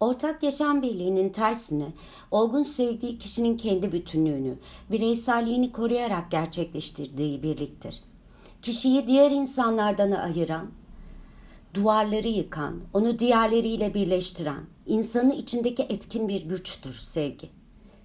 Ortak yaşam birliğinin tersine olgun sevgi kişinin kendi bütünlüğünü, bireyselliğini koruyarak gerçekleştirdiği birliktir. Kişiyi diğer insanlardan ayıran, duvarları yıkan, onu diğerleriyle birleştiren, insanın içindeki etkin bir güçtür sevgi.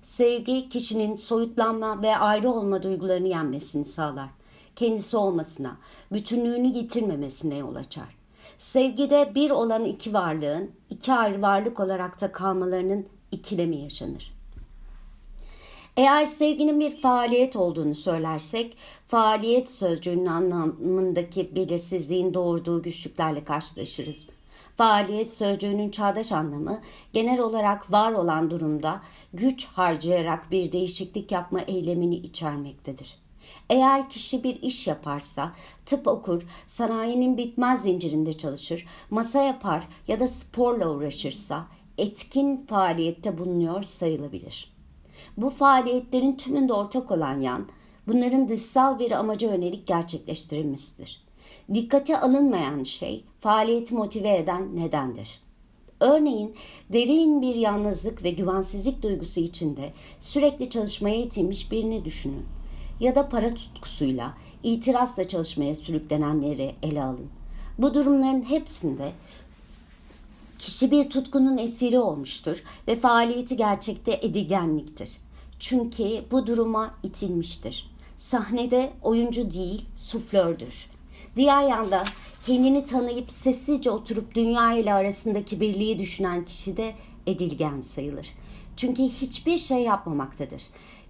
Sevgi kişinin soyutlanma ve ayrı olma duygularını yenmesini sağlar. Kendisi olmasına, bütünlüğünü yitirmemesine yol açar. Sevgide bir olan iki varlığın iki ayrı varlık olarak da kalmalarının ikilemi yaşanır. Eğer sevginin bir faaliyet olduğunu söylersek, faaliyet sözcüğünün anlamındaki belirsizliğin doğurduğu güçlüklerle karşılaşırız. Faaliyet sözcüğünün çağdaş anlamı genel olarak var olan durumda güç harcayarak bir değişiklik yapma eylemini içermektedir. Eğer kişi bir iş yaparsa, tıp okur, sanayinin bitmez zincirinde çalışır, masa yapar ya da sporla uğraşırsa etkin faaliyette bulunuyor sayılabilir. Bu faaliyetlerin tümünde ortak olan yan, bunların dışsal bir amaca yönelik gerçekleştirilmesidir. Dikkate alınmayan şey, faaliyeti motive eden nedendir. Örneğin derin bir yalnızlık ve güvensizlik duygusu içinde sürekli çalışmaya itilmiş birini düşünün ya da para tutkusuyla, itirazla çalışmaya sürüklenenleri ele alın. Bu durumların hepsinde kişi bir tutkunun esiri olmuştur ve faaliyeti gerçekte edilgenliktir. Çünkü bu duruma itilmiştir. Sahnede oyuncu değil, suflördür. Diğer yanda kendini tanıyıp sessizce oturup dünya ile arasındaki birliği düşünen kişi de edilgen sayılır. Çünkü hiçbir şey yapmamaktadır.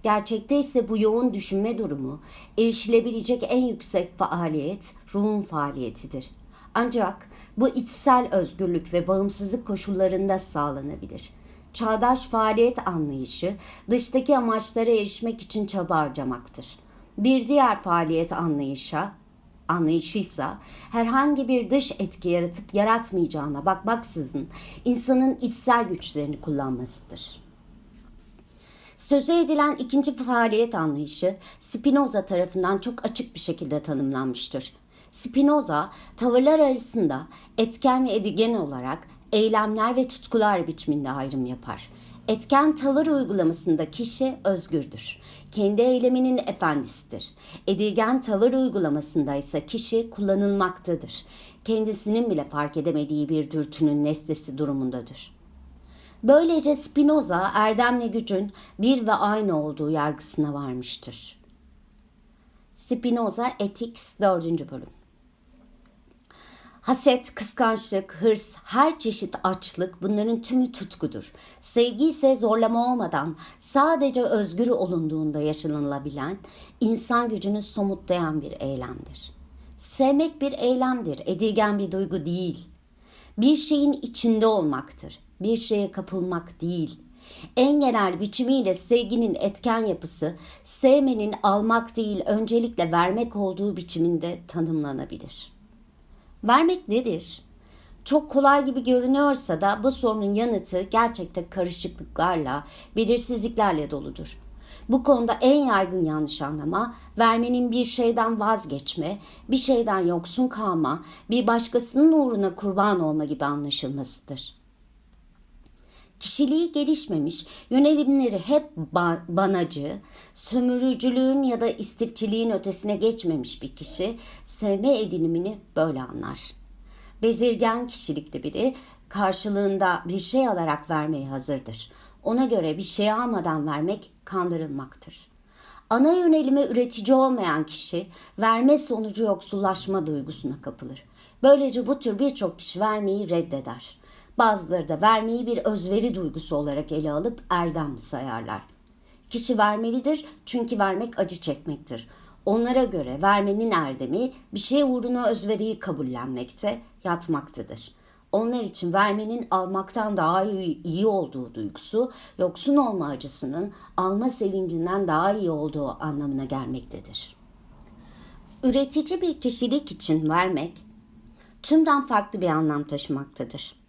Gerçekte ise bu yoğun düşünme durumu erişilebilecek en yüksek faaliyet ruhun faaliyetidir. Ancak bu içsel özgürlük ve bağımsızlık koşullarında sağlanabilir. Çağdaş faaliyet anlayışı dıştaki amaçlara erişmek için çaba harcamaktır. Bir diğer faaliyet anlayışa anlayışıysa herhangi bir dış etki yaratıp yaratmayacağına bakmaksızın insanın içsel güçlerini kullanmasıdır. Sözü edilen ikinci faaliyet anlayışı Spinoza tarafından çok açık bir şekilde tanımlanmıştır. Spinoza, tavırlar arasında etken ve edilgen olarak eylemler ve tutkular biçiminde ayrım yapar. Etken tavır uygulamasında kişi özgürdür. Kendi eyleminin efendisidir. Edilgen tavır uygulamasında ise kişi kullanılmaktadır. Kendisinin bile fark edemediği bir dürtünün nesnesi durumundadır. Böylece Spinoza erdemle gücün bir ve aynı olduğu yargısına varmıştır. Spinoza Ethics 4. bölüm Haset, kıskançlık, hırs, her çeşit açlık bunların tümü tutkudur. Sevgi ise zorlama olmadan sadece özgür olunduğunda yaşanılabilen, insan gücünü somutlayan bir eylemdir. Sevmek bir eylemdir, edilgen bir duygu değil. Bir şeyin içinde olmaktır, bir şeye kapılmak değil. En genel biçimiyle sevginin etken yapısı, sevmenin almak değil öncelikle vermek olduğu biçiminde tanımlanabilir.'' Vermek nedir? Çok kolay gibi görünüyorsa da bu sorunun yanıtı gerçekte karışıklıklarla, belirsizliklerle doludur. Bu konuda en yaygın yanlış anlama, vermenin bir şeyden vazgeçme, bir şeyden yoksun kalma, bir başkasının uğruna kurban olma gibi anlaşılmasıdır. Kişiliği gelişmemiş, yönelimleri hep ba- banacı, sömürücülüğün ya da istifçiliğin ötesine geçmemiş bir kişi sevme edinimini böyle anlar. Bezirgen kişilikli biri karşılığında bir şey alarak vermeye hazırdır. Ona göre bir şey almadan vermek kandırılmaktır. Ana yönelimi üretici olmayan kişi verme sonucu yoksullaşma duygusuna kapılır. Böylece bu tür birçok kişi vermeyi reddeder. Bazıları da vermeyi bir özveri duygusu olarak ele alıp erdem sayarlar. Kişi vermelidir çünkü vermek acı çekmektir. Onlara göre vermenin erdemi bir şey uğruna özveriyi kabullenmekte, yatmaktadır. Onlar için vermenin almaktan daha iyi, olduğu duygusu, yoksun olma acısının alma sevincinden daha iyi olduğu anlamına gelmektedir. Üretici bir kişilik için vermek, tümden farklı bir anlam taşımaktadır.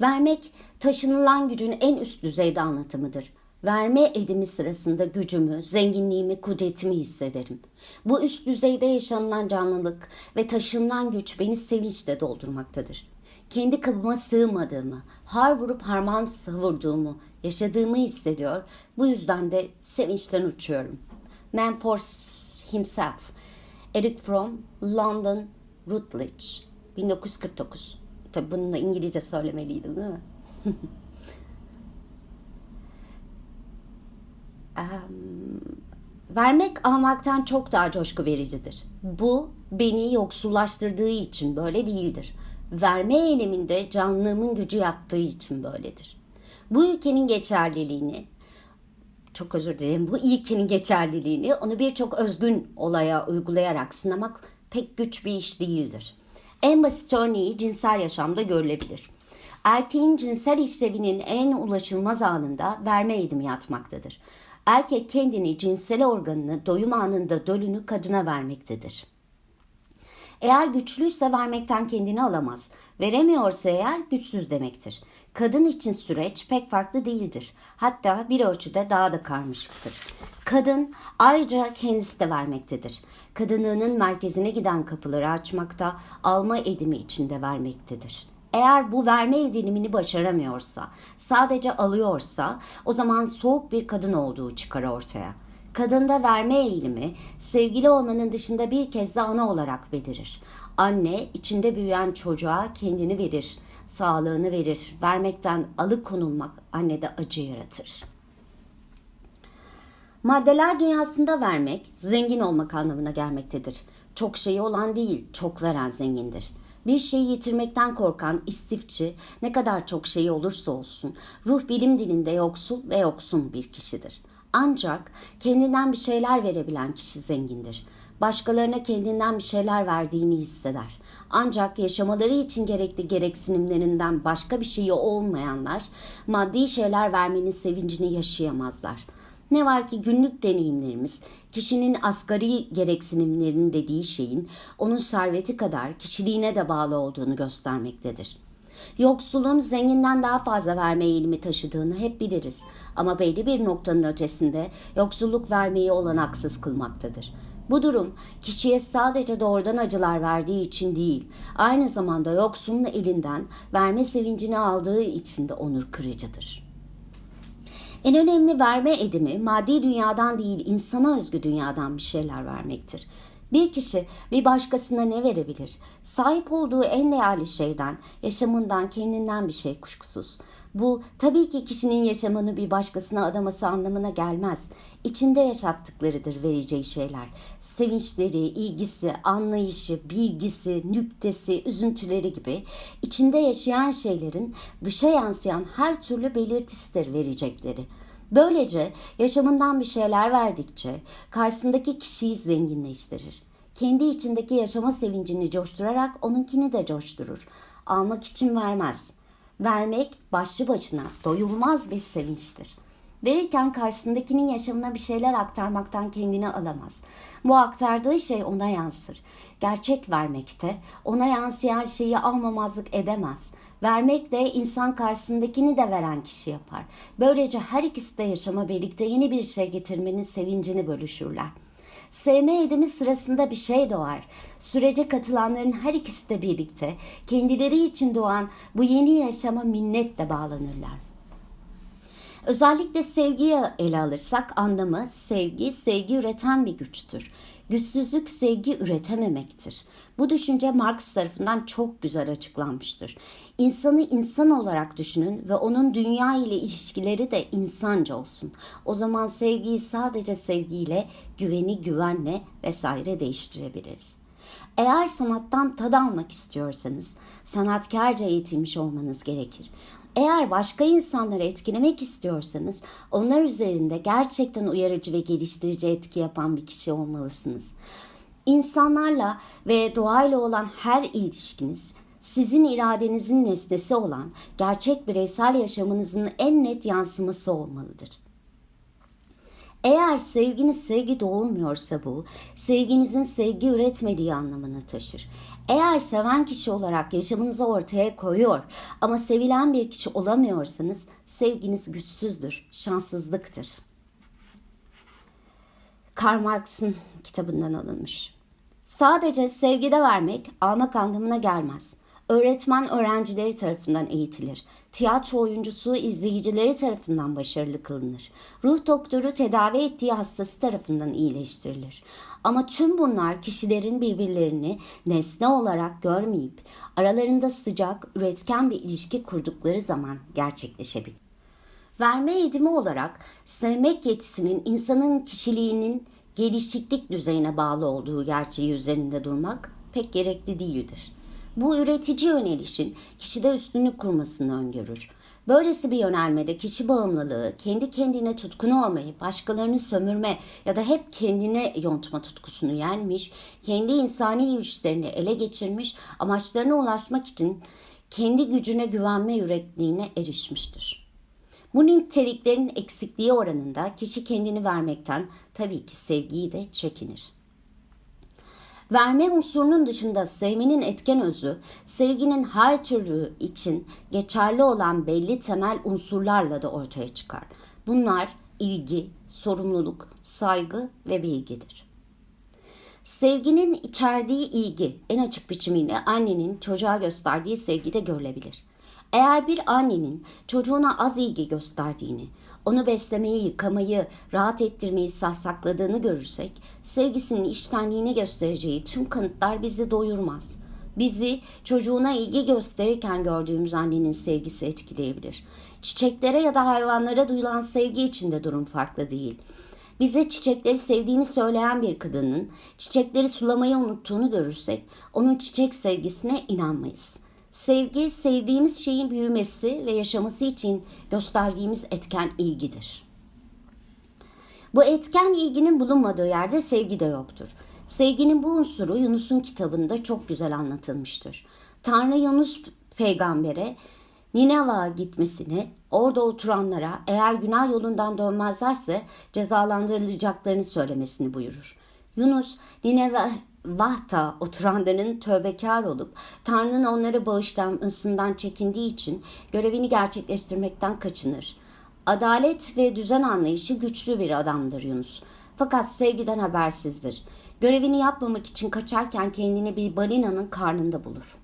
Vermek taşınılan gücün en üst düzeyde anlatımıdır. Verme edimi sırasında gücümü, zenginliğimi, kudretimi hissederim. Bu üst düzeyde yaşanılan canlılık ve taşınılan güç beni sevinçle doldurmaktadır. kendi kabıma sığmadığımı, har vurup harman savurduğumu, yaşadığımı hissediyor. Bu yüzden de sevinçten uçuyorum. Man for himself. Eric Fromm, London, Rutledge, 1949. Tabii bunu da İngilizce söylemeliydim değil mi? um, vermek almaktan çok daha coşku vericidir. Bu beni yoksullaştırdığı için böyle değildir. Verme eyleminde canlılığımın gücü yattığı için böyledir. Bu ülkenin geçerliliğini, çok özür dilerim, bu ilkenin geçerliliğini onu birçok özgün olaya uygulayarak sınamak pek güç bir iş değildir. En basit örneği cinsel yaşamda görülebilir. Erkeğin cinsel işlevinin en ulaşılmaz anında verme eğitimi yatmaktadır. Erkek kendini cinsel organını doyum anında dölünü kadına vermektedir. Eğer güçlüyse vermekten kendini alamaz. Veremiyorsa eğer güçsüz demektir. Kadın için süreç pek farklı değildir. Hatta bir ölçüde daha da karmaşıktır. Kadın ayrıca kendisi de vermektedir. Kadınlığının merkezine giden kapıları açmakta, alma edimi içinde vermektedir. Eğer bu verme edilimini başaramıyorsa, sadece alıyorsa o zaman soğuk bir kadın olduğu çıkar ortaya. Kadında verme eğilimi sevgili olmanın dışında bir kez de ana olarak belirir. Anne içinde büyüyen çocuğa kendini verir, sağlığını verir. Vermekten alıkonulmak annede acı yaratır. Maddeler dünyasında vermek zengin olmak anlamına gelmektedir. Çok şeyi olan değil, çok veren zengindir. Bir şeyi yitirmekten korkan istifçi ne kadar çok şeyi olursa olsun ruh bilim dilinde yoksul ve yoksun bir kişidir. Ancak kendinden bir şeyler verebilen kişi zengindir. Başkalarına kendinden bir şeyler verdiğini hisseder. Ancak yaşamaları için gerekli gereksinimlerinden başka bir şeyi olmayanlar maddi şeyler vermenin sevincini yaşayamazlar. Ne var ki günlük deneyimlerimiz kişinin asgari gereksinimlerinin dediği şeyin onun serveti kadar kişiliğine de bağlı olduğunu göstermektedir. Yoksulun zenginden daha fazla verme eğilimi taşıdığını hep biliriz. Ama belli bir noktanın ötesinde yoksulluk vermeyi olanaksız kılmaktadır. Bu durum kişiye sadece doğrudan acılar verdiği için değil, aynı zamanda yoksulun elinden verme sevincini aldığı için de onur kırıcıdır. En önemli verme edimi maddi dünyadan değil insana özgü dünyadan bir şeyler vermektir. Bir kişi bir başkasına ne verebilir? Sahip olduğu en değerli şeyden, yaşamından, kendinden bir şey kuşkusuz. Bu tabii ki kişinin yaşamını bir başkasına adaması anlamına gelmez. İçinde yaşattıklarıdır vereceği şeyler. Sevinçleri, ilgisi, anlayışı, bilgisi, nüktesi, üzüntüleri gibi içinde yaşayan şeylerin dışa yansıyan her türlü belirtisidir verecekleri. Böylece yaşamından bir şeyler verdikçe karşısındaki kişiyi zenginleştirir. Kendi içindeki yaşama sevincini coşturarak onunkini de coşturur. Almak için vermez. Vermek başlı başına doyulmaz bir sevinçtir. Verirken karşısındakinin yaşamına bir şeyler aktarmaktan kendini alamaz. Bu aktardığı şey ona yansır. Gerçek vermekte ona yansıyan şeyi almamazlık edemez. Vermek de insan karşısındakini de veren kişi yapar. Böylece her ikisi de yaşama birlikte yeni bir şey getirmenin sevincini bölüşürler. Sevme edimi sırasında bir şey doğar. Sürece katılanların her ikisi de birlikte kendileri için doğan bu yeni yaşama minnetle bağlanırlar. Özellikle sevgiyi ele alırsak anlamı sevgi, sevgi üreten bir güçtür. Güçsüzlük sevgi üretememektir. Bu düşünce Marx tarafından çok güzel açıklanmıştır. İnsanı insan olarak düşünün ve onun dünya ile ilişkileri de insanca olsun. O zaman sevgiyi sadece sevgiyle, güveni güvenle vesaire değiştirebiliriz. Eğer sanattan tad almak istiyorsanız sanatkarca eğitilmiş olmanız gerekir. Eğer başka insanları etkilemek istiyorsanız onlar üzerinde gerçekten uyarıcı ve geliştirici etki yapan bir kişi olmalısınız. İnsanlarla ve doğayla olan her ilişkiniz sizin iradenizin nesnesi olan gerçek bireysel yaşamınızın en net yansıması olmalıdır. Eğer sevginiz sevgi doğurmuyorsa bu, sevginizin sevgi üretmediği anlamını taşır. Eğer seven kişi olarak yaşamınızı ortaya koyuyor ama sevilen bir kişi olamıyorsanız sevginiz güçsüzdür, şanssızlıktır. Karl Marx'ın kitabından alınmış. Sadece sevgide vermek almak anlamına gelmez. Öğretmen öğrencileri tarafından eğitilir. Tiyatro oyuncusu izleyicileri tarafından başarılı kılınır. Ruh doktoru tedavi ettiği hastası tarafından iyileştirilir. Ama tüm bunlar kişilerin birbirlerini nesne olarak görmeyip aralarında sıcak, üretken bir ilişki kurdukları zaman gerçekleşebilir. Verme eğitimi olarak sevmek yetisinin insanın kişiliğinin gelişiklik düzeyine bağlı olduğu gerçeği üzerinde durmak pek gerekli değildir. Bu üretici yönelişin kişide üstünlük kurmasını öngörür. Böylesi bir yönelmede kişi bağımlılığı, kendi kendine tutkun olmayı, başkalarını sömürme ya da hep kendine yontma tutkusunu yenmiş, kendi insani güçlerini ele geçirmiş, amaçlarına ulaşmak için kendi gücüne güvenme yürekliğine erişmiştir. Bu niteliklerin eksikliği oranında kişi kendini vermekten tabii ki sevgiyi de çekinir. Verme unsurunun dışında sevmenin etken özü, sevginin her türlü için geçerli olan belli temel unsurlarla da ortaya çıkar. Bunlar ilgi, sorumluluk, saygı ve bilgidir. Sevginin içerdiği ilgi en açık biçimiyle annenin çocuğa gösterdiği sevgide görülebilir. Eğer bir annenin çocuğuna az ilgi gösterdiğini, onu beslemeyi, yıkamayı, rahat ettirmeyi sasakladığını görürsek, sevgisinin iştenliğini göstereceği tüm kanıtlar bizi doyurmaz. Bizi çocuğuna ilgi gösterirken gördüğümüz annenin sevgisi etkileyebilir. Çiçeklere ya da hayvanlara duyulan sevgi için de durum farklı değil. Bize çiçekleri sevdiğini söyleyen bir kadının çiçekleri sulamayı unuttuğunu görürsek onun çiçek sevgisine inanmayız.'' Sevgi, sevdiğimiz şeyin büyümesi ve yaşaması için gösterdiğimiz etken ilgidir. Bu etken ilginin bulunmadığı yerde sevgi de yoktur. Sevginin bu unsuru Yunus'un kitabında çok güzel anlatılmıştır. Tanrı Yunus peygambere Nineveh'a gitmesini, orada oturanlara eğer günah yolundan dönmezlerse cezalandırılacaklarını söylemesini buyurur. Yunus Nineveh Vahta oturanların tövbekar olup Tanrı'nın onları bağışlanmasından çekindiği için görevini gerçekleştirmekten kaçınır. Adalet ve düzen anlayışı güçlü bir adamdır Yunus. Fakat sevgiden habersizdir. Görevini yapmamak için kaçarken kendini bir balinanın karnında bulur.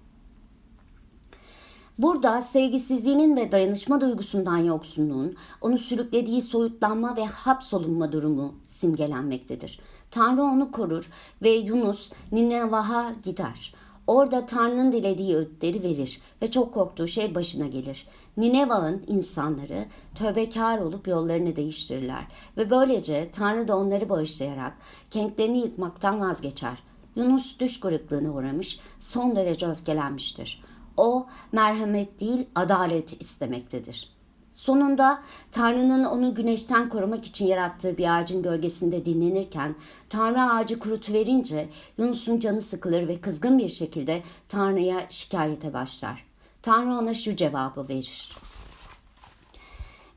Burada sevgisizliğinin ve dayanışma duygusundan yoksunluğun onu sürüklediği soyutlanma ve hapsolunma durumu simgelenmektedir. Tanrı onu korur ve Yunus Ninevah'a gider. Orada Tanrı'nın dilediği öğütleri verir ve çok korktuğu şey başına gelir. Ninevah'ın insanları tövbekar olup yollarını değiştirirler ve böylece Tanrı da onları bağışlayarak kentlerini yıkmaktan vazgeçer. Yunus düş kırıklığına uğramış, son derece öfkelenmiştir. O merhamet değil adalet istemektedir. Sonunda Tanrı'nın onu güneşten korumak için yarattığı bir ağacın gölgesinde dinlenirken Tanrı ağacı kurutuverince Yunus'un canı sıkılır ve kızgın bir şekilde Tanrı'ya şikayete başlar. Tanrı ona şu cevabı verir.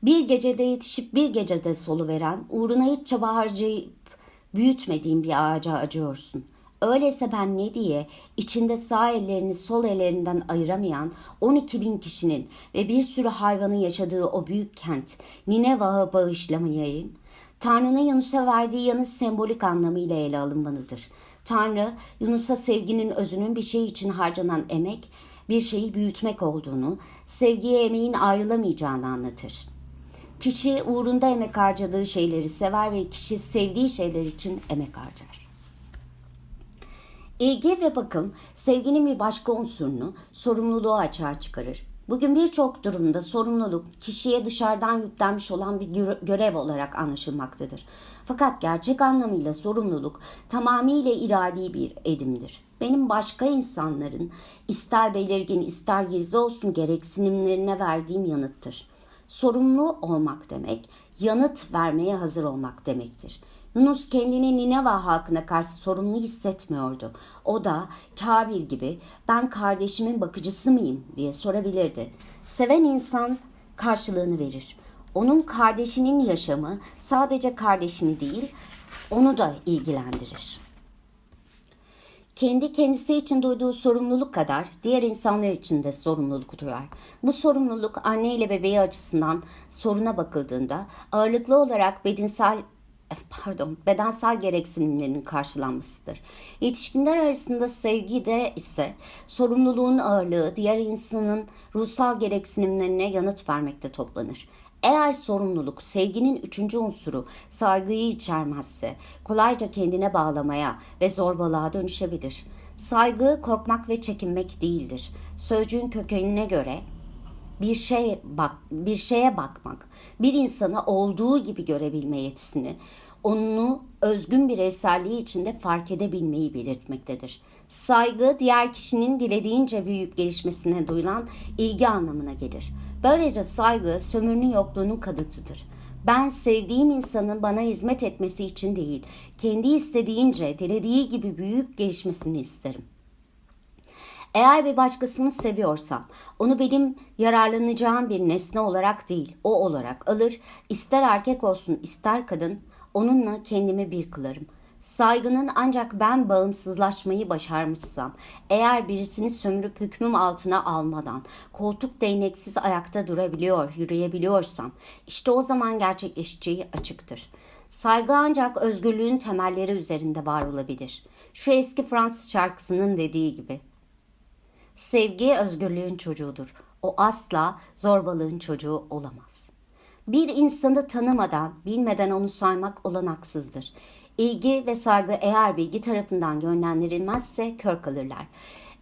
Bir gecede yetişip bir gecede solu veren, uğruna hiç çaba harcayıp büyütmediğin bir ağaca acıyorsun.'' Öyleyse ben ne diye içinde sağ ellerini sol ellerinden ayıramayan 12 bin kişinin ve bir sürü hayvanın yaşadığı o büyük kent Ninevah'ı bağışlamayayım? Tanrı'nın Yunus'a verdiği yanıt sembolik anlamıyla ele alınmalıdır. Tanrı, Yunus'a sevginin özünün bir şey için harcanan emek, bir şeyi büyütmek olduğunu, sevgiye emeğin ayrılamayacağını anlatır. Kişi uğrunda emek harcadığı şeyleri sever ve kişi sevdiği şeyler için emek harcar. İlgi ve bakım sevginin bir başka unsurunu, sorumluluğu açığa çıkarır. Bugün birçok durumda sorumluluk kişiye dışarıdan yüklenmiş olan bir görev olarak anlaşılmaktadır. Fakat gerçek anlamıyla sorumluluk tamamıyla iradi bir edimdir. Benim başka insanların ister belirgin ister gizli olsun gereksinimlerine verdiğim yanıttır. Sorumlu olmak demek, yanıt vermeye hazır olmak demektir. Yunus kendini Nineva halkına karşı sorumlu hissetmiyordu. O da Kabil gibi ben kardeşimin bakıcısı mıyım diye sorabilirdi. Seven insan karşılığını verir. Onun kardeşinin yaşamı sadece kardeşini değil, onu da ilgilendirir. Kendi kendisi için duyduğu sorumluluk kadar diğer insanlar için de sorumluluk duyar. Bu sorumluluk anne ile bebeği açısından soruna bakıldığında ağırlıklı olarak bedensel pardon bedensel gereksinimlerinin karşılanmasıdır. Yetişkinler arasında sevgide ise sorumluluğun ağırlığı diğer insanın ruhsal gereksinimlerine yanıt vermekte toplanır. Eğer sorumluluk sevginin üçüncü unsuru saygıyı içermezse kolayca kendine bağlamaya ve zorbalığa dönüşebilir. Saygı korkmak ve çekinmek değildir. Sözcüğün kökenine göre bir şey bak bir şeye bakmak, bir insana olduğu gibi görebilme yetisini, onu özgün bireyselliği içinde fark edebilmeyi belirtmektedir. Saygı diğer kişinin dilediğince büyüyüp gelişmesine duyulan ilgi anlamına gelir. Böylece saygı sömürünün yokluğunun kanıtıdır. Ben sevdiğim insanın bana hizmet etmesi için değil, kendi istediğince, dilediği gibi büyüyüp gelişmesini isterim.'' Eğer bir başkasını seviyorsam onu benim yararlanacağım bir nesne olarak değil o olarak alır ister erkek olsun ister kadın onunla kendimi bir kılarım. Saygının ancak ben bağımsızlaşmayı başarmışsam, eğer birisini sömürüp hükmüm altına almadan, koltuk değneksiz ayakta durabiliyor, yürüyebiliyorsam, işte o zaman gerçekleşeceği açıktır. Saygı ancak özgürlüğün temelleri üzerinde var olabilir. Şu eski Fransız şarkısının dediği gibi. Sevgi özgürlüğün çocuğudur. O asla zorbalığın çocuğu olamaz. Bir insanı tanımadan, bilmeden onu saymak olanaksızdır. İlgi ve saygı eğer bilgi tarafından yönlendirilmezse kör kalırlar.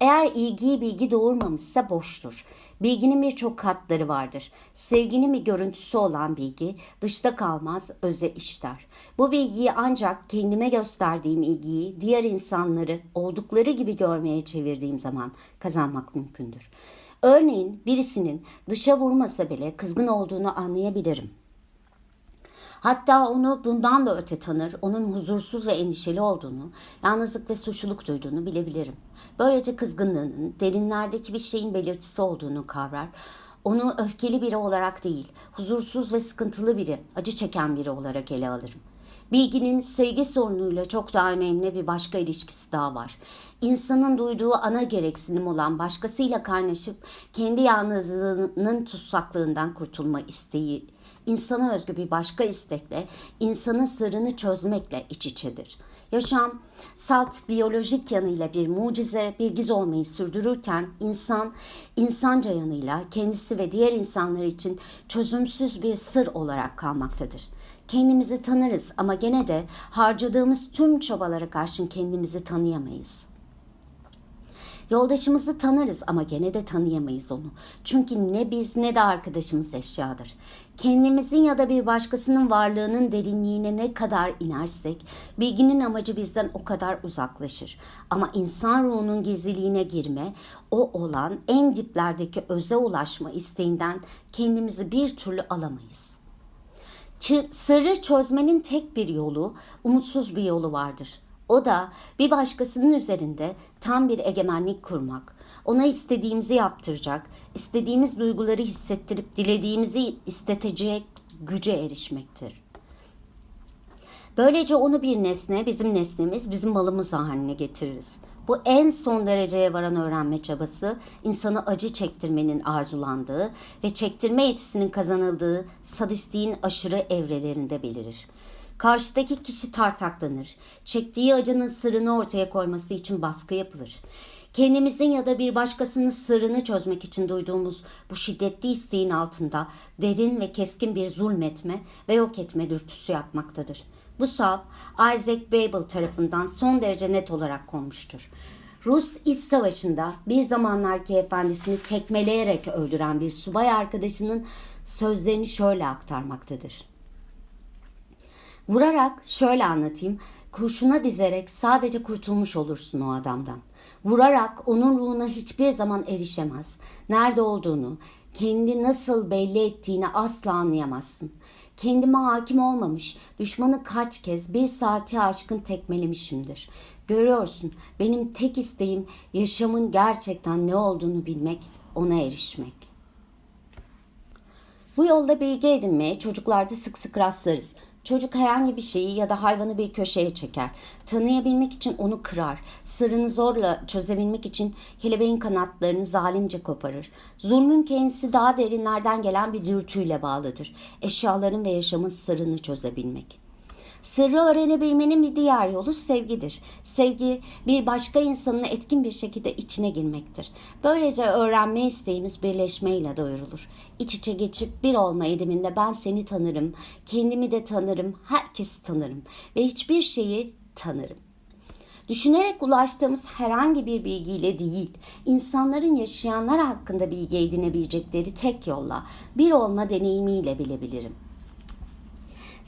Eğer ilgiyi bilgi doğurmamışsa boştur. Bilginin birçok katları vardır. Sevginin bir görüntüsü olan bilgi dışta kalmaz, öze işler. Bu bilgiyi ancak kendime gösterdiğim ilgiyi diğer insanları oldukları gibi görmeye çevirdiğim zaman kazanmak mümkündür. Örneğin birisinin dışa vurmasa bile kızgın olduğunu anlayabilirim. Hatta onu bundan da öte tanır, onun huzursuz ve endişeli olduğunu, yalnızlık ve suçluluk duyduğunu bilebilirim. Böylece kızgınlığının derinlerdeki bir şeyin belirtisi olduğunu kavrar. Onu öfkeli biri olarak değil, huzursuz ve sıkıntılı biri, acı çeken biri olarak ele alırım. Bilginin sevgi sorunuyla çok daha önemli bir başka ilişkisi daha var. İnsanın duyduğu ana gereksinim olan başkasıyla kaynaşıp kendi yalnızlığının tutsaklığından kurtulma isteği, insana özgü bir başka istekle, insanın sırrını çözmekle iç içedir. Yaşam, salt biyolojik yanıyla bir mucize, bir giz olmayı sürdürürken insan, insanca yanıyla kendisi ve diğer insanlar için çözümsüz bir sır olarak kalmaktadır. Kendimizi tanırız ama gene de harcadığımız tüm çabalara karşın kendimizi tanıyamayız.'' Yoldaşımızı tanırız ama gene de tanıyamayız onu. Çünkü ne biz ne de arkadaşımız eşyadır. Kendimizin ya da bir başkasının varlığının derinliğine ne kadar inersek bilginin amacı bizden o kadar uzaklaşır. Ama insan ruhunun gizliliğine girme, o olan en diplerdeki öze ulaşma isteğinden kendimizi bir türlü alamayız. Sırrı çözmenin tek bir yolu, umutsuz bir yolu vardır. O da bir başkasının üzerinde tam bir egemenlik kurmak, ona istediğimizi yaptıracak, istediğimiz duyguları hissettirip dilediğimizi istetecek güce erişmektir. Böylece onu bir nesne, bizim nesnemiz, bizim malımız haline getiririz. Bu en son dereceye varan öğrenme çabası, insanı acı çektirmenin arzulandığı ve çektirme yetisinin kazanıldığı sadistliğin aşırı evrelerinde belirir. Karşıdaki kişi tartaklanır. Çektiği acının sırrını ortaya koyması için baskı yapılır. Kendimizin ya da bir başkasının sırrını çözmek için duyduğumuz bu şiddetli isteğin altında derin ve keskin bir zulmetme ve yok etme dürtüsü yatmaktadır. Bu sav Isaac Babel tarafından son derece net olarak konmuştur. Rus İç Savaşı'nda bir zamanlar ki efendisini tekmeleyerek öldüren bir subay arkadaşının sözlerini şöyle aktarmaktadır. Vurarak şöyle anlatayım. Kurşuna dizerek sadece kurtulmuş olursun o adamdan. Vurarak onun ruhuna hiçbir zaman erişemez. Nerede olduğunu, kendi nasıl belli ettiğini asla anlayamazsın. Kendime hakim olmamış, düşmanı kaç kez bir saati aşkın tekmelemişimdir. Görüyorsun, benim tek isteğim yaşamın gerçekten ne olduğunu bilmek, ona erişmek. Bu yolda bilgi edinmeye çocuklarda sık sık rastlarız. Çocuk herhangi bir şeyi ya da hayvanı bir köşeye çeker. Tanıyabilmek için onu kırar. Sırrını zorla çözebilmek için kelebeğin kanatlarını zalimce koparır. Zulmün kendisi daha derinlerden gelen bir dürtüyle bağlıdır. Eşyaların ve yaşamın sırrını çözebilmek. Sırrı öğrenebilmenin bir diğer yolu sevgidir. Sevgi bir başka insanın etkin bir şekilde içine girmektir. Böylece öğrenme isteğimiz birleşmeyle doyurulur. İç içe geçip bir olma ediminde ben seni tanırım, kendimi de tanırım, herkesi tanırım ve hiçbir şeyi tanırım. Düşünerek ulaştığımız herhangi bir bilgiyle değil, insanların yaşayanlar hakkında bilgi edinebilecekleri tek yolla, bir olma deneyimiyle bilebilirim.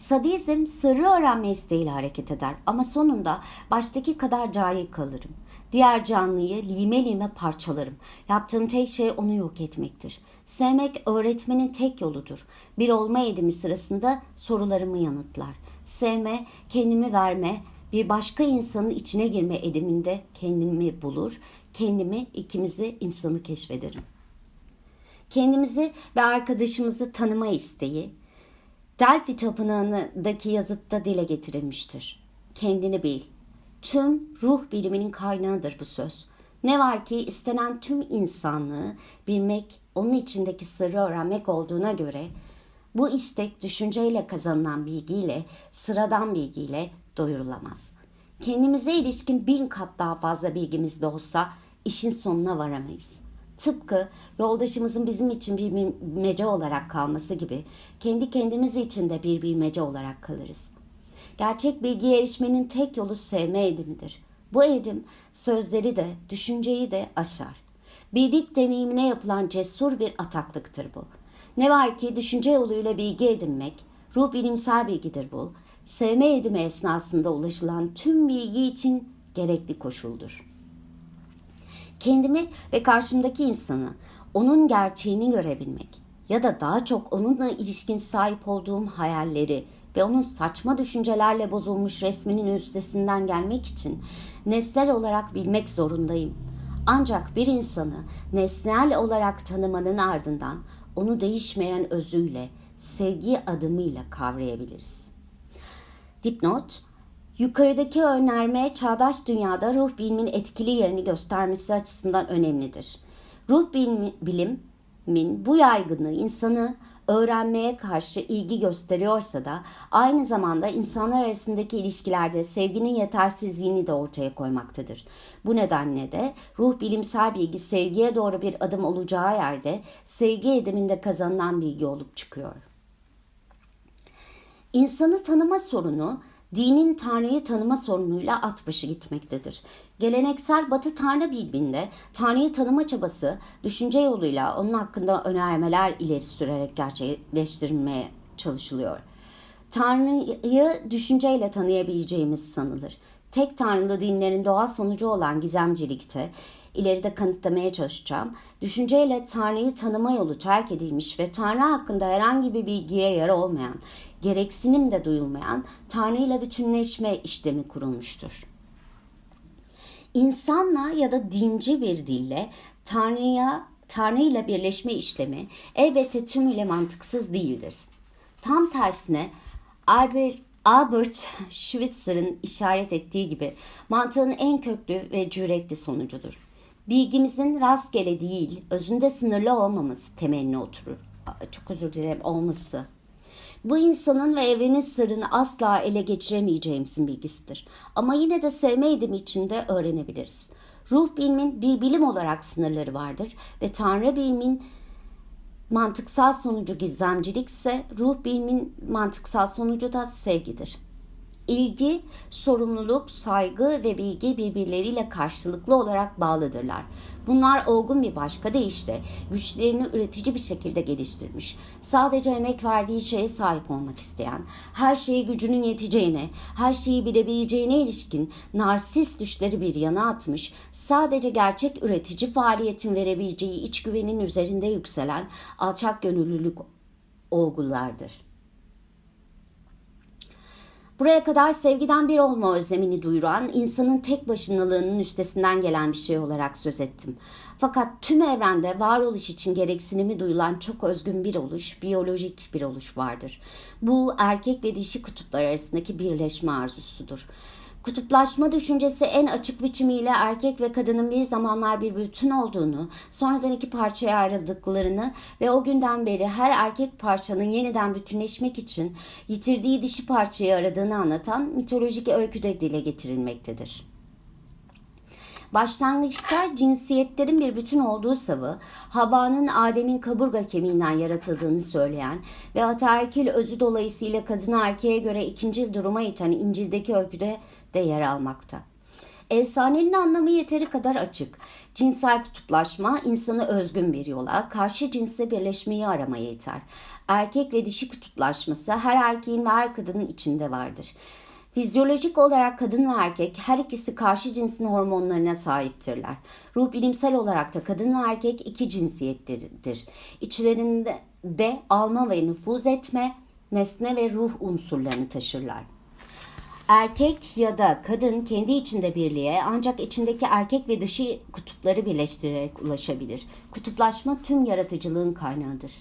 Sadizm sırrı öğrenme isteğiyle hareket eder ama sonunda baştaki kadar cahil kalırım. Diğer canlıyı lime lime parçalarım. Yaptığım tek şey onu yok etmektir. Sevmek öğretmenin tek yoludur. Bir olma edimi sırasında sorularımı yanıtlar. Sevme, kendimi verme, bir başka insanın içine girme ediminde kendimi bulur, kendimi, ikimizi, insanı keşfederim. Kendimizi ve arkadaşımızı tanıma isteği, Delphi Tapınağı'ndaki yazıtta dile getirilmiştir. Kendini bil. Tüm ruh biliminin kaynağıdır bu söz. Ne var ki istenen tüm insanlığı bilmek, onun içindeki sırrı öğrenmek olduğuna göre bu istek düşünceyle kazanılan bilgiyle, sıradan bilgiyle doyurulamaz. Kendimize ilişkin bin kat daha fazla bilgimiz de olsa işin sonuna varamayız. Tıpkı yoldaşımızın bizim için bir bilmece olarak kalması gibi kendi kendimiz için de bir bilmece olarak kalırız. Gerçek bilgiye erişmenin tek yolu sevme edimidir. Bu edim sözleri de düşünceyi de aşar. Birlik deneyimine yapılan cesur bir ataklıktır bu. Ne var ki düşünce yoluyla bilgi edinmek, ruh bilimsel bilgidir bu. Sevme edimi esnasında ulaşılan tüm bilgi için gerekli koşuldur. Kendimi ve karşımdaki insanı, onun gerçeğini görebilmek ya da daha çok onunla ilişkin sahip olduğum hayalleri ve onun saçma düşüncelerle bozulmuş resminin üstesinden gelmek için nesnel olarak bilmek zorundayım. Ancak bir insanı nesnel olarak tanımanın ardından onu değişmeyen özüyle, sevgi adımıyla kavrayabiliriz. Dipnot Yukarıdaki önerme çağdaş dünyada ruh bilimin etkili yerini göstermesi açısından önemlidir. Ruh bilimin bu yaygınlığı insanı öğrenmeye karşı ilgi gösteriyorsa da aynı zamanda insanlar arasındaki ilişkilerde sevginin yetersizliğini de ortaya koymaktadır. Bu nedenle de ruh bilimsel bilgi sevgiye doğru bir adım olacağı yerde sevgi ediminde kazanılan bilgi olup çıkıyor. İnsanı tanıma sorunu dinin Tanrı'yı tanıma sorunuyla at başı gitmektedir. Geleneksel Batı Tanrı bilbinde Tanrı'yı tanıma çabası düşünce yoluyla onun hakkında önermeler ileri sürerek gerçekleştirilmeye çalışılıyor. Tanrı'yı düşünceyle tanıyabileceğimiz sanılır. Tek tanrılı dinlerin doğal sonucu olan gizemcilikte ileride kanıtlamaya çalışacağım. Düşünceyle Tanrı'yı tanıma yolu terk edilmiş ve Tanrı hakkında herhangi bir bilgiye yer olmayan, gereksinim de duyulmayan Tanrı ile bütünleşme işlemi kurulmuştur. İnsanla ya da dinci bir dille Tanrı'ya Tanrı ile birleşme işlemi elbette tümüyle mantıksız değildir. Tam tersine Albert Albert Schweitzer'ın işaret ettiği gibi mantığın en köklü ve cüretli sonucudur. Bilgimizin rastgele değil, özünde sınırlı olmaması temeline oturur. Çok özür dilerim, olması. Bu insanın ve evrenin sırrını asla ele geçiremeyeceğimizin bilgisidir. Ama yine de sevme içinde öğrenebiliriz. Ruh bilimin bir bilim olarak sınırları vardır ve Tanrı bilimin mantıksal sonucu gizemcilik ise ruh bilimin mantıksal sonucu da sevgidir. İlgi, sorumluluk, saygı ve bilgi birbirleriyle karşılıklı olarak bağlıdırlar. Bunlar olgun bir başka deyişle güçlerini üretici bir şekilde geliştirmiş. Sadece emek verdiği şeye sahip olmak isteyen, her şeyi gücünün yeteceğine, her şeyi bilebileceğine ilişkin narsist düşleri bir yana atmış, sadece gerçek üretici faaliyetin verebileceği içgüvenin üzerinde yükselen alçak gönüllülük olgulardır. Buraya kadar sevgiden bir olma özlemini duyuran, insanın tek başınalığının üstesinden gelen bir şey olarak söz ettim. Fakat tüm evrende varoluş için gereksinimi duyulan çok özgün bir oluş, biyolojik bir oluş vardır. Bu erkek ve dişi kutuplar arasındaki birleşme arzusudur. Kutuplaşma düşüncesi en açık biçimiyle erkek ve kadının bir zamanlar bir bütün olduğunu, sonradan iki parçaya ayrıldıklarını ve o günden beri her erkek parçanın yeniden bütünleşmek için yitirdiği dişi parçayı aradığını anlatan mitolojik öyküde dile getirilmektedir. Başlangıçta cinsiyetlerin bir bütün olduğu savı, Haba'nın Adem'in kaburga kemiğinden yaratıldığını söyleyen ve ataerkil özü dolayısıyla kadını erkeğe göre ikincil duruma iten İncil'deki öyküde de yer almakta. Efsanenin anlamı yeteri kadar açık. Cinsel kutuplaşma insanı özgün bir yola, karşı cinsle birleşmeyi aramaya iter. Erkek ve dişi kutuplaşması her erkeğin ve her kadının içinde vardır. Fizyolojik olarak kadın ve erkek her ikisi karşı cinsin hormonlarına sahiptirler. Ruh bilimsel olarak da kadın ve erkek iki cinsiyettir. İçlerinde de alma ve nüfuz etme, nesne ve ruh unsurlarını taşırlar. Erkek ya da kadın kendi içinde birliğe ancak içindeki erkek ve dışı kutupları birleştirerek ulaşabilir. Kutuplaşma tüm yaratıcılığın kaynağıdır.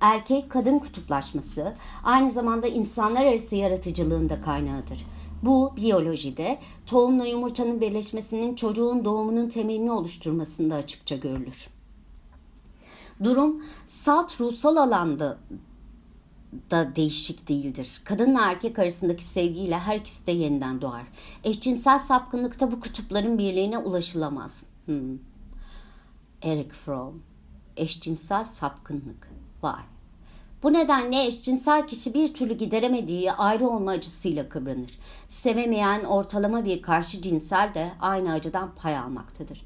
Erkek kadın kutuplaşması aynı zamanda insanlar arası yaratıcılığın da kaynağıdır. Bu biyolojide tohumla yumurtanın birleşmesinin çocuğun doğumunun temelini oluşturmasında açıkça görülür. Durum salt ruhsal alanda da değişik değildir. Kadınla erkek arasındaki sevgiyle her ikisi de yeniden doğar. Eşcinsel sapkınlıkta bu kutupların birliğine ulaşılamaz. Hmm. Eric Fromm Eşcinsel sapkınlık. Vay. Bu nedenle eşcinsel kişi bir türlü gideremediği ayrı olma acısıyla kıvranır. Sevemeyen ortalama bir karşı cinsel de aynı acıdan pay almaktadır.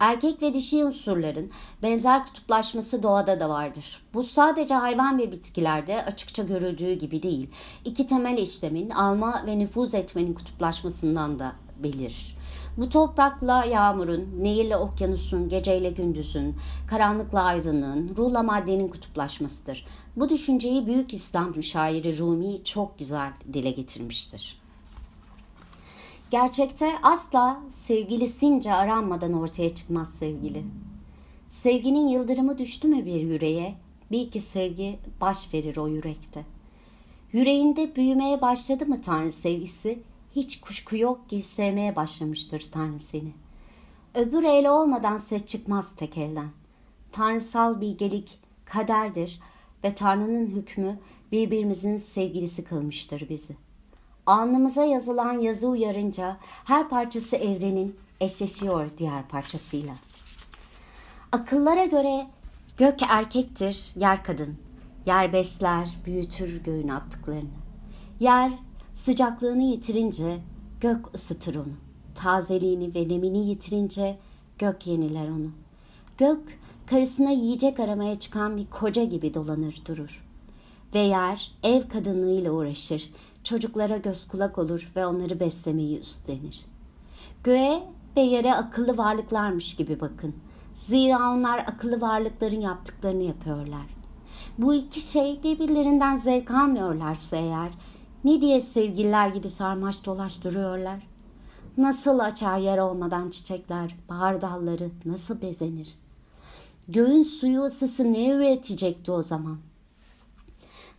Erkek ve dişi unsurların benzer kutuplaşması doğada da vardır. Bu sadece hayvan ve bitkilerde açıkça görüldüğü gibi değil. İki temel işlemin alma ve nüfuz etmenin kutuplaşmasından da belirir. Bu toprakla yağmurun, nehirle okyanusun, geceyle gündüzün, karanlıkla aydınlığın, ruhla maddenin kutuplaşmasıdır. Bu düşünceyi büyük İslam şairi Rumi çok güzel dile getirmiştir. Gerçekte asla sevgilisince aranmadan ortaya çıkmaz sevgili. Sevginin yıldırımı düştü mü bir yüreğe, bil ki sevgi baş verir o yürekte. Yüreğinde büyümeye başladı mı Tanrı sevgisi, hiç kuşku yok ki sevmeye başlamıştır Tanrı seni. Öbür el olmadan ses çıkmaz tek elden. Tanrısal bilgelik kaderdir ve Tanrı'nın hükmü birbirimizin sevgilisi kılmıştır bizi. Alnımıza yazılan yazı uyarınca her parçası evrenin eşleşiyor diğer parçasıyla. Akıllara göre gök erkektir, yer kadın. Yer besler, büyütür göğün attıklarını. Yer sıcaklığını yitirince gök ısıtır onu. Tazeliğini ve nemini yitirince gök yeniler onu. Gök karısına yiyecek aramaya çıkan bir koca gibi dolanır durur. Ve yer ev kadınlığıyla uğraşır, çocuklara göz kulak olur ve onları beslemeyi üstlenir. Göğe ve yere akıllı varlıklarmış gibi bakın. Zira onlar akıllı varlıkların yaptıklarını yapıyorlar. Bu iki şey birbirlerinden zevk almıyorlarsa eğer ne diye sevgililer gibi sarmaş dolaş duruyorlar? Nasıl açar yer olmadan çiçekler, bahar dalları nasıl bezenir? Göğün suyu ısısı ne üretecekti o zaman?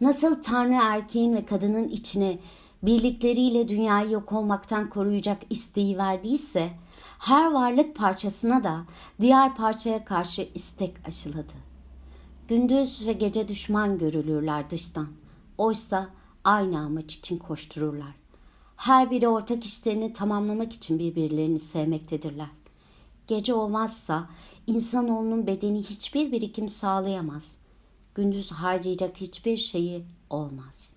Nasıl Tanrı erkeğin ve kadının içine birlikleriyle dünyayı yok olmaktan koruyacak isteği verdiyse, her varlık parçasına da diğer parçaya karşı istek aşıladı. Gündüz ve gece düşman görülürler dıştan. Oysa aynı amaç için koştururlar. Her biri ortak işlerini tamamlamak için birbirlerini sevmektedirler. Gece olmazsa insanoğlunun bedeni hiçbir birikim sağlayamaz. Gündüz harcayacak hiçbir şeyi olmaz.''